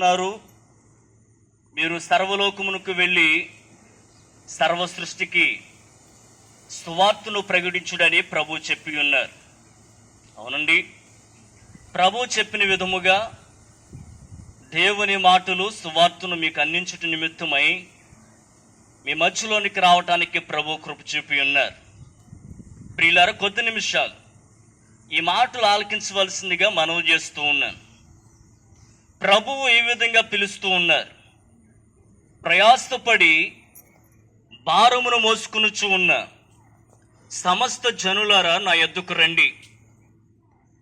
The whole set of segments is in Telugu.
ఉన్నారు. మీరు సర్వలోకమునకు వెళ్ళి సర్వ సృష్టికి సువార్తను ప్రకటించుడని ప్రభు చెప్పి ఉన్నారు. అవునండి. ప్రభు చెప్పిన విధముగా దేవుని మాటలు సువార్తను మీకు అందించుట నిమిత్తమై మీ మధ్యలోనికి రావటానికి ప్రభు కృప చూపి ఉన్నారు. ప్రియులారా కొద్ది నిమిషాలు ఈ మాటలు ఆలకించవలసిందిగా మనవి చేస్తూ ఉన్నాను. ప్రభువు ఈ విధంగా పిలుస్తూ ఉన్నారు? ప్రయాసపడి భారమును మోసుకునుచు ఉన్న సమస్త జనులారా నా ఎద్దుకు రండి.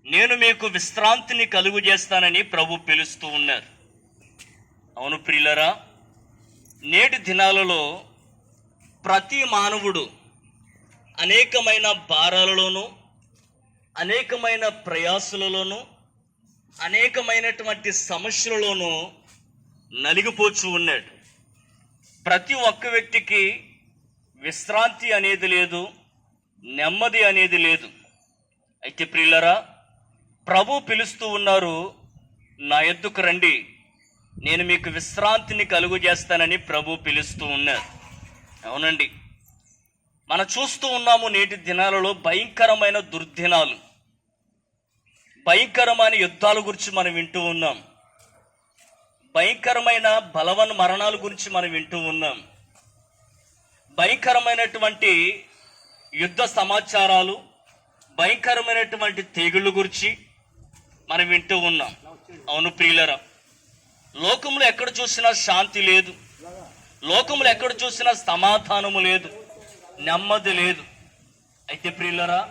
నేను మీకు విశ్రాంతిని కలుగు చేస్తానని ప్రభు పిలుస్తూ ఉన్నారు. అవును ప్రియులరా నేటి దినాలలో ప్రతి మానవుడు అనేకమైన భారాలలోనూ అనేకమైన ప్రయాసులలోనూ అనేకమైనటువంటి సమస్యలలోనూ నలిగిపోచు ఉన్నాడు. ప్రతి ఒక్క వ్యక్తికి విశ్రాంతి అనేది లేదు నెమ్మది అనేది లేదు. అయితే ప్రియులరా ప్రభు పిలుస్తూ ఉన్నారు నా ఎద్దుకు రండి నేను మీకు విశ్రాంతిని కలుగు చేస్తానని ప్రభు పిలుస్తూ ఉన్నారు. అవునండి. మనం చూస్తూ ఉన్నాము నేటి దినాలలో భయంకరమైన దుర్దినాలు. భయంకరమైన యుద్ధాల గురించి మనం వింటూ ఉన్నాం. భయంకరమైన బలవన్ మరణాల గురించి మనం వింటూ ఉన్నాం. భయంకరమైనటువంటి యుద్ధ సమాచారాలు భయంకరమైనటువంటి తెగుళ్ళ గురించి మనం వింటూ ఉన్నాం. అవును ప్రియులరా లోకంలో ఎక్కడ చూసినా శాంతి లేదు. లోకంలో ఎక్కడ చూసినా సమాధానము లేదు. నెమ్మది లేదు. అయితే ప్రియులరా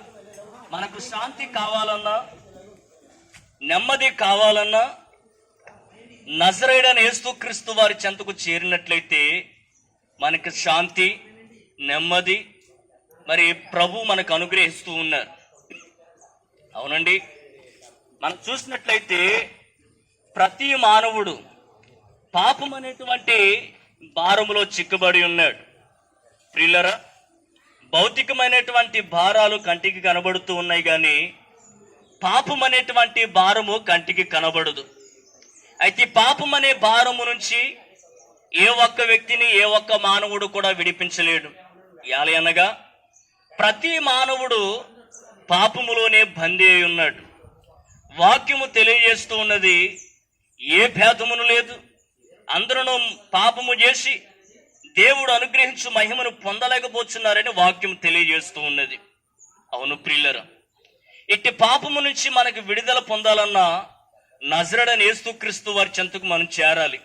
మనకు శాంతి కావాలన్నా నెమ్మది కావాలన్నా నజరేడని యేసుక్రీస్తు వారి చెంతకు చేరినట్లయితే మనకి శాంతి నెమ్మది మరి ప్రభు మనకు అనుగ్రహిస్తూ ఉన్నారు. అవునండి? మనం చూసినట్లయితే ప్రతి మానవుడు పాపం అనేటువంటి భారములో చిక్కుబడి ఉన్నాడు. ప్రిల్లరా భౌతికమైనటువంటి భారాలు కంటికి కనబడుతూ ఉన్నాయి కానీ పాపం అనేటువంటి భారము కంటికి కనబడదు. అయితే పాపం అనే భారము నుంచి ఏ ఒక్క వ్యక్తిని ఏ ఒక్క మానవుడు కూడా విడిపించలేడు. ఎలా అనగా ప్రతి మానవుడు పాపములోనే బందీ అయి ఉన్నాడు. వాక్యము తెలియజేస్తూ ఉన్నది ఏ భేదమును లేదు. అందరూ పాపము చేసి దేవుడు అనుగ్రహించు మహిమను పొందలేకపోతున్నారని వాక్యం తెలియజేస్తూ ఉన్నది. అవును ప్రిల్లరా ఇట్టి పాపము నుంచి మనకి విడుదల పొందాలన్నా నజరడని క్రీస్తు వారి చెంతకు మనం చేరాలి.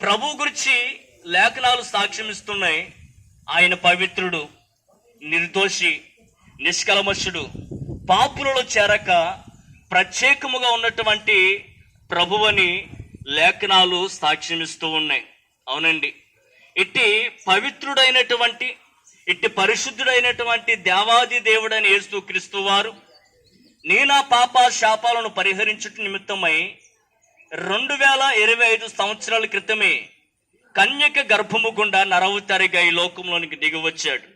ప్రభు గురించి లేఖనాలు సాక్ష్యం ఇస్తున్నాయి ఆయన పవిత్రుడు నిర్దోషి నిష్కలమషుడు పాపులలో చేరక ప్రత్యేకముగా ఉన్నటువంటి ప్రభువని లేఖనాలు సాక్ష్యమిస్తూ ఉన్నాయి. అవునండి. ఇట్టి పవిత్రుడైనటువంటి ఇట్టి పరిశుద్ధుడైనటువంటి దేవాది దేవుడైన యేసు క్రీస్తు వారు నీలా పాప శాపాలను పరిహరించుట నిమిత్తమై రెండు వేల ఇరవై ఐదు సంవత్సరాల క్రితమే కన్యక గర్భము గుండా నరవతరిగా ఈ లోకంలోనికి దిగివచ్చాడు.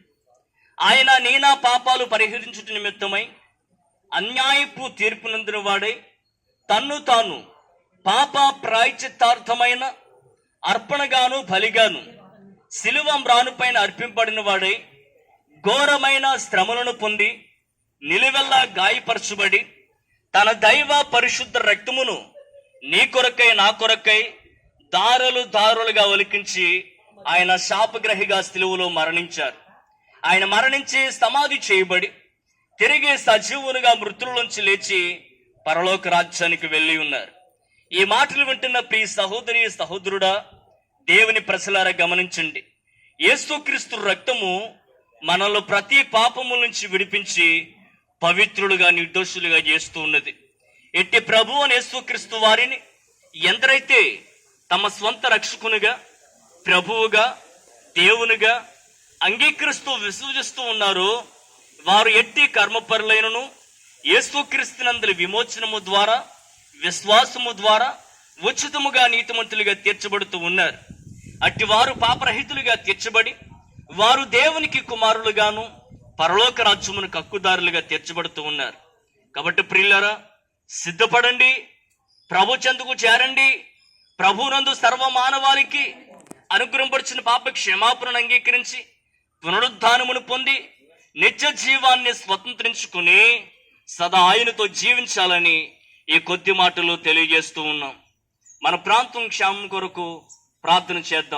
ఆయన నీనా పాపాలు పరిహరించుట నిమిత్తమై అన్యాయపు తీర్పునందున వాడై తన్ను తాను పాప ప్రాయచిత్తార్థమైన అర్పణగాను బలిగాను శిలువం రానుపైన అర్పింపడిన వాడై ఘోరమైన శ్రమలను పొంది నిలువెల్లా గాయపరచబడి తన దైవ పరిశుద్ధ రక్తమును నీ కొరకై నా కొరకై దారులు దారులుగా ఒలికించి ఆయన శాపగ్రహిగా శిలువలో మరణించారు. ఆయన మరణించి సమాధి చేయబడి తిరిగి సజీవునిగా మృతులలోంచి లేచి పరలోక రాజ్యానికి వెళ్ళి ఉన్నారు. ఈ మాటలు వింటున్న ప్రియ సహోదరి సహోదరుడా దేవుని ప్రజలారా గమనించండి. యేసుక్రీస్తు రక్తము మనలో ప్రతి పాపము నుంచి విడిపించి పవిత్రులుగా నిర్దోషులుగా చేస్తూ ఉన్నది. ఎట్టి ప్రభు అని యేసుక్రీస్తు వారిని ఎందరైతే తమ స్వంత రక్షకునిగా ప్రభువుగా దేవునిగా అంగీకరిస్తూ విశ్వసిస్తూ ఉన్నారో వారు ఎట్టి కర్మపరులైనను యేసుక్రీస్తునందరి విమోచనము ద్వారా విశ్వాసము ద్వారా ఉచితముగా నీతిమంతులుగా తీర్చబడుతూ ఉన్నారు. అట్టి వారు పాపరహితులుగా తీర్చబడి వారు దేవునికి కుమారులుగాను పరలోక రాజ్యమునకు హక్కుదారులుగా తీర్చబడుతూ ఉన్నారు. కాబట్టి ప్రియులరా సిద్ధపడండి ప్రభు చెందుకు చేరండి ప్రభునందు సర్వ మానవాళికి అనుగ్రహపరిచిన పాప క్షమాపణను అంగీకరించి పునరుద్ధానమును పొంది నిత్య జీవాన్ని స్వతంత్రించుకుని సదా ఆయనతో జీవించాలని ఈ కొద్ది మాటలు తెలియజేస్తూ ఉన్నాం. మన ప్రాంతం క్షేమం కొరకు ప్రార్థన చేద్దాం.